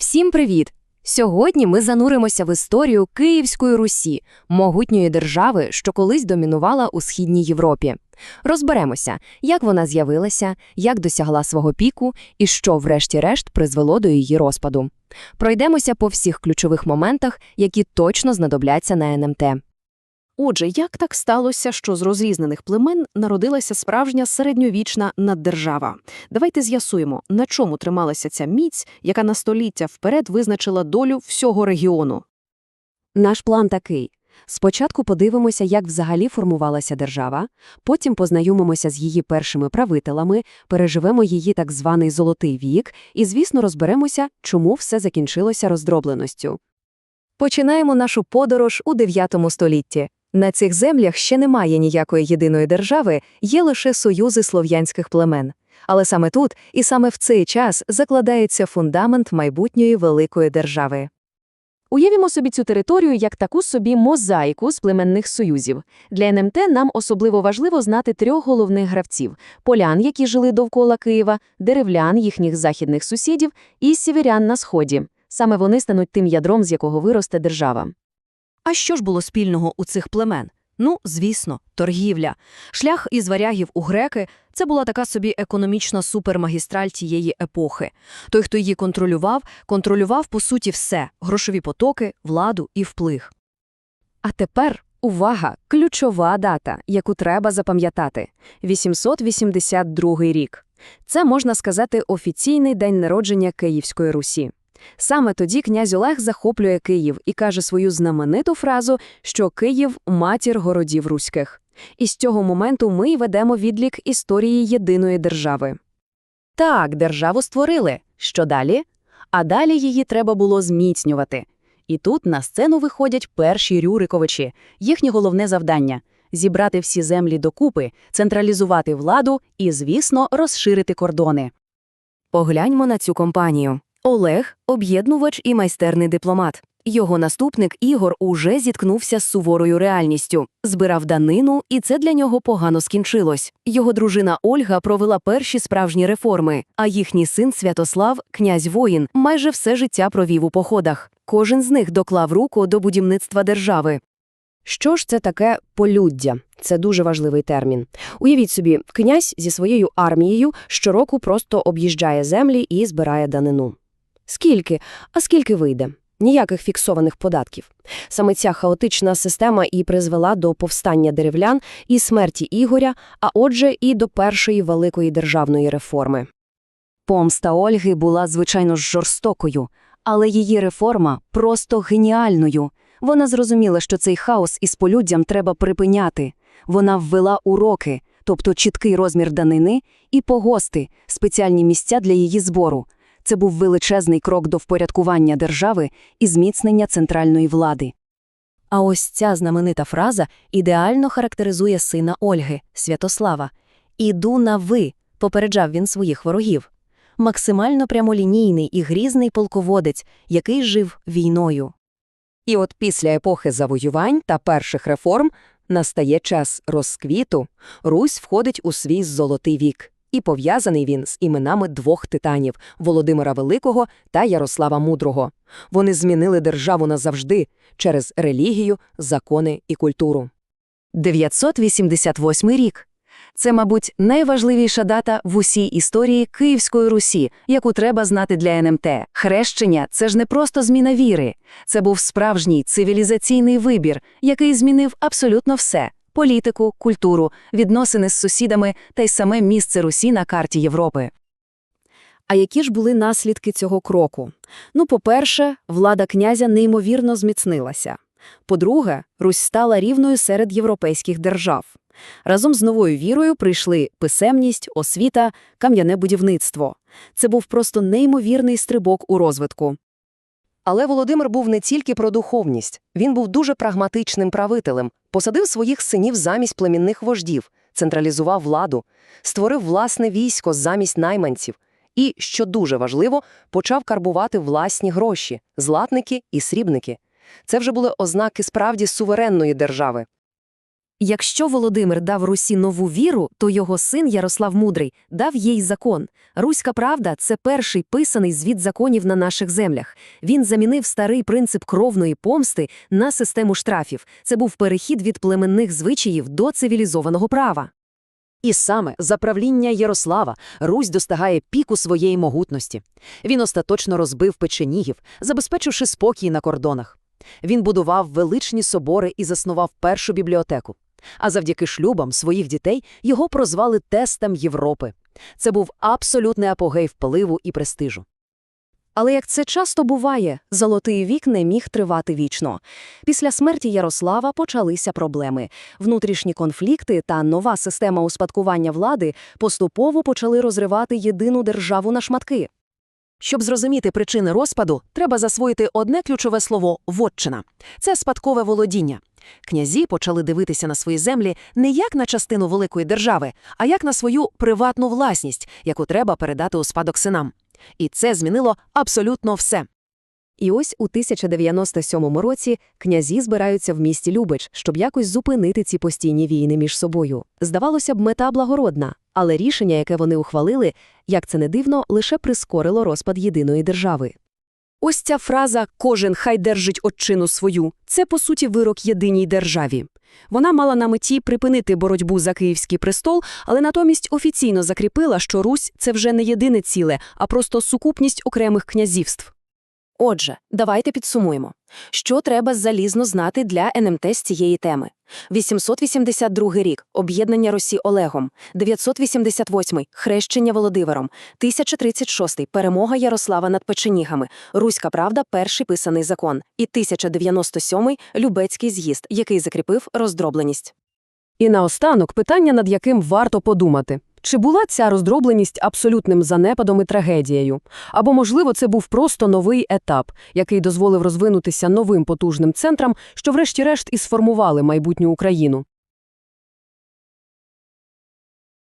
Всім привіт! Сьогодні ми зануримося в історію Київської Русі, могутньої держави, що колись домінувала у східній Європі. Розберемося, як вона з'явилася, як досягла свого піку і що, врешті-решт, призвело до її розпаду. Пройдемося по всіх ключових моментах, які точно знадобляться на НМТ. Отже, як так сталося, що з розрізнених племен народилася справжня середньовічна наддержава? Давайте з'ясуємо, на чому трималася ця міць, яка на століття вперед визначила долю всього регіону. Наш план такий. Спочатку подивимося, як взагалі формувалася держава, потім познайомимося з її першими правителями, переживемо її так званий «золотий вік» і, звісно, розберемося, чому все закінчилося роздробленостю. Починаємо нашу подорож у 9 столітті. На цих землях ще немає ніякої єдиної держави, є лише союзи слов'янських племен. Але саме тут і саме в цей час закладається фундамент майбутньої великої держави. Уявімо собі цю територію як таку собі мозаїку з племенних союзів. Для НМТ нам особливо важливо знати трьох головних гравців – полян, які жили довкола Києва, деревлян, їхніх західних сусідів, і сіверян на сході. Саме вони стануть тим ядром, з якого виросте держава. А що ж було спільного у цих племен? Ну, звісно, торгівля. Шлях із варягів у греки – це була така собі економічна супермагістраль тієї епохи. Той, хто її контролював, контролював, по суті, все – грошові потоки, владу і вплив. А тепер увага! Ключова дата, яку треба запам'ятати – 882 рік. Це, можна сказати, офіційний день народження Київської Русі. Саме тоді князь Олег захоплює Київ і каже свою знамениту фразу, що Київ – матір городів руських. І з цього моменту ми й ведемо відлік історії єдиної держави. Так, державу створили. Що далі? А далі її треба було зміцнювати. І тут на сцену виходять перші Рюриковичі. Їхнє головне завдання – зібрати всі землі докупи, централізувати владу і, звісно, розширити кордони. Погляньмо на цю компанію. Олег – об'єднувач і майстерний дипломат. Його наступник Ігор уже зіткнувся з суворою реальністю, збирав данину, і це для нього погано скінчилось. Його дружина Ольга провела перші справжні реформи, а їхній син Святослав, князь воїн, майже все життя провів у походах. Кожен з них доклав руку до будівництва держави. Що ж це таке полюддя? Це дуже важливий термін. Уявіть собі, князь зі своєю армією щороку просто об'їжджає землі і збирає данину. Скільки? А скільки вийде? Ніяких фіксованих податків. Саме ця хаотична система і призвела до повстання деревлян і смерті Ігоря, а отже, і до першої великої державної реформи. Помста Ольги була, звичайно ж, жорстокою, але її реформа просто геніальною. Вона зрозуміла, що цей хаос із полюддям треба припиняти. Вона ввела уроки, тобто чіткий розмір данини, і погости, спеціальні місця для її збору. Це був величезний крок до впорядкування держави і зміцнення центральної влади. А ось ця знаменита фраза ідеально характеризує сина Ольги, Святослава. «Іду на ви», – попереджав він своїх ворогів. Максимально прямолінійний і грізний полководець, який жив війною. І от після епохи завоювань та перших реформ настає час розквіту, Русь входить у свій золотий вік. І пов'язаний він з іменами двох титанів – Володимира Великого та Ярослава Мудрого. Вони змінили державу назавжди через релігію, закони і культуру. 988 рік. Це, мабуть, найважливіша дата в усій історії Київської Русі, яку треба знати для НМТ. Хрещення – це ж не просто зміна віри. Це був справжній цивілізаційний вибір, який змінив абсолютно все – політику, культуру, відносини з сусідами та й саме місце Русі на карті Європи. А які ж були наслідки цього кроку? Ну, по-перше, влада князя неймовірно зміцнилася. По-друге, Русь стала рівною серед європейських держав. Разом з новою вірою прийшли писемність, освіта, кам'яне будівництво. Це був просто неймовірний стрибок у розвитку. Але Володимир був не тільки про духовність. Він був дуже прагматичним правителем, посадив своїх синів замість племінних вождів, централізував владу, створив власне військо замість найманців і, що дуже важливо, почав карбувати власні гроші – златники і срібники. Це вже були ознаки справді суверенної держави. Якщо Володимир дав Русі нову віру, то його син Ярослав Мудрий дав їй закон. Руська правда – це перший писаний звіт законів на наших землях. Він замінив старий принцип кровної помсти на систему штрафів. Це був перехід від племенних звичаїв до цивілізованого права. І саме за правління Ярослава Русь достигає піку своєї могутності. Він остаточно розбив печенігів, забезпечивши спокій на кордонах. Він будував величні собори і заснував першу бібліотеку. А завдяки шлюбам своїх дітей його прозвали тестем Європи. Це був абсолютний апогей впливу і престижу. Але як це часто буває, золотий вік не міг тривати вічно. Після смерті Ярослава почалися проблеми. Внутрішні конфлікти та нова система успадкування влади поступово почали розривати єдину державу на шматки. Щоб зрозуміти причини розпаду, треба засвоїти одне ключове слово «вотчина». Це спадкове володіння. Князі почали дивитися на свої землі не як на частину великої держави, а як на свою приватну власність, яку треба передати у спадок синам. І це змінило абсолютно все. І ось у 1097 році князі збираються в місті Любич, щоб якось зупинити ці постійні війни між собою. Здавалося б, мета благородна, але рішення, яке вони ухвалили, як це не дивно, лише прискорило розпад єдиної держави. Ось ця фраза «кожен хай держить отчину свою» – це, по суті, вирок єдиній державі. Вона мала на меті припинити боротьбу за Київський престол, але натомість офіційно закріпила, що Русь – це вже не єдине ціле, а просто сукупність окремих князівств. Отже, давайте підсумуємо. Що треба залізно знати для НМТ з цієї теми? 882 рік – об'єднання Росі Олегом, 988 – хрещення Володимиром, 1036 – перемога Ярослава над печенігами, Руська правда – перший писаний закон, і 1097 – Любецький з'їзд, який закріпив роздробленість. І наостанок питання, над яким варто подумати. Чи була ця роздробленість абсолютним занепадом і трагедією? Або, можливо, це був просто новий етап, який дозволив розвинутися новим потужним центрам, що врешті-решт і сформували майбутню Україну?